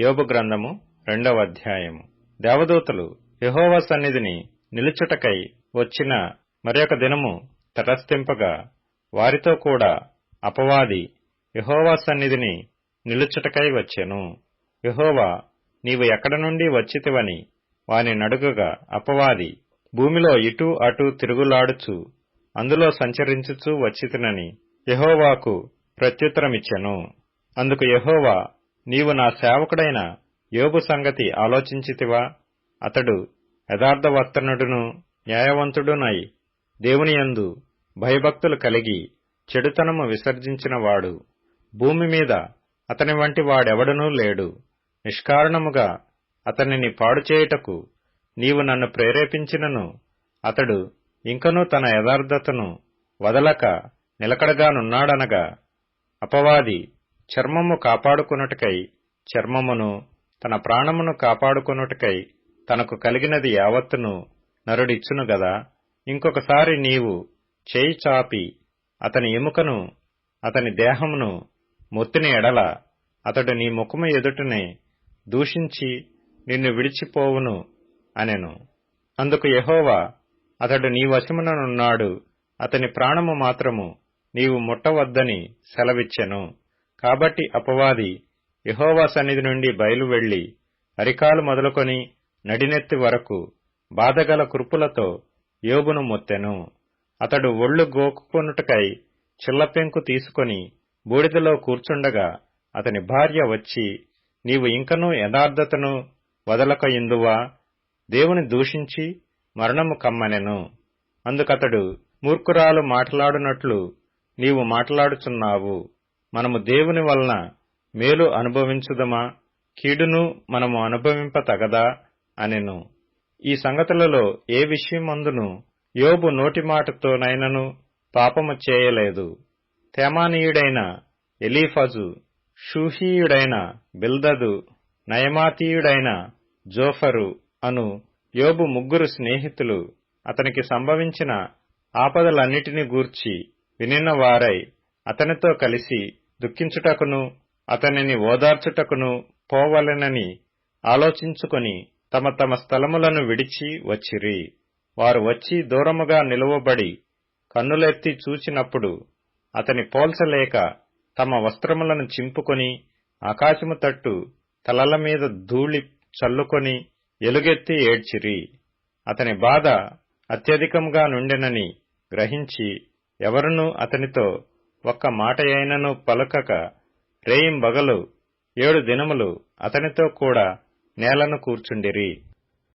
యోబు గ్రంథము రెండవ అధ్యాయము. దేవదూతలు యహోవా సన్నిధిని నిలుచుటకై వచ్చిన మరొక దినము తటస్థింపగా వారితో కూడా అపవాది యహోవా సన్నిధిని నిలుచుటకై వచ్చెను. యహోవా నీవు ఎక్కడ నుండి వచ్చితివని వాని నడుగగా అపవాది భూమిలో ఇటూ అటూ తిరుగులాడుచు అందులో సంచరించుచూ వచ్చితినని యహోవాకు ప్రత్యుత్తరమిచ్చెను. అందుకు యహోవా నీవు నా సేవకుడైన యోగు సంగతి ఆలోచించితివా? అతడు యథార్థవర్తనుడును న్యాయవంతుడునై దేవునియందు భయభక్తులు కలిగి చెడుతనము విసర్జించినవాడు. భూమి మీద అతని వంటి వాడెవడనూ లేడు. నిష్కారణముగా అతనిని పాడుచేయుటకు నీవు నన్ను ప్రేరేపించినను. అతడు ఇంకనూ తన యథార్థతను వదలక నిలకడగానున్నాడనగా అపవాది చర్మము కాపాడుకొనుటకై చర్మమును తన ప్రాణమును కాపాడుకొనుటకై తనకు కలిగినది యావత్తును నరుడిచ్చును గదా. ఇంకొకసారి నీవు చేయి చాపి అతని ఎముకను అతని దేహమును మొత్తిన ఎడల అతడు నీ ముఖము ఎదుటనే దూషించి నిన్ను విడిచిపోవును అనెను. అందుకు యహోవా అతడు నీ వశముననున్నాడు అతని ప్రాణము మాత్రము నీవు ముట్టవద్దని సెలవిచ్చెను. కాబట్టి అపవాది యహోవా సన్నిధి నుండి బయలు వెళ్ళి అరికాలు మొదలుకొని నడినెత్తి వరకు బాధగల కురుపులతో యోబును మొత్తెను. అతడు ఒళ్ళు గోకుకొనుటకై చిల్లపెంకు తీసుకొని బూడిదలో కూర్చుండగా అతని భార్య వచ్చి నీవు ఇంకనూ యథార్థతను వదలక ఇందువా దేవుని దూషించి మరణము కమ్మనెను. అందుకతడు మూర్ఖురాలు మాట్లాడునట్లు నీవు మాట్లాడుచున్నావు. మనము దేవుని వలన మేలు అనుభవించుదమా? కీడును మనము అనుభవింప తగదా అనెను. ఈ సంగతులలో ఏ విషయమందును యోబు నోటి మాటతోనైనను పాపము చేయలేదు. తేమానీయుడైన ఎలీఫజు షూహీయుడైన బిల్దదు నయమాతీయుడైన జోఫరు అను యోబు ముగ్గురు స్నేహితులు అతనికి సంభవించిన ఆపదలన్నిటిని గూర్చి వినిన వారై అతనితో కలిసి దుఃఖించుటకును అతనిని ఓదార్చుటకును పోవలెనని ఆలోచించుకొని తమ తమ స్థలములను విడిచి వచ్చిరి. వారు వచ్చి దూరముగా నిలువబడి కన్నులెత్తి చూచినప్పుడు అతని పోల్చలేక తమ వస్త్రములను చింపుకొని ఆకాశము తట్టు తలల మీద ధూళి చల్లుకొని ఎలుగెత్తి ఏడ్చిరి. అతని బాధ అత్యధికంగా నుండెనని గ్రహించి ఎవరునూ అతనితో ఒక్క మాటయైనను పలుకక రేయింబగలు ఏడు దినములు అతనితో కూడా నేలను కూర్చుండిరి.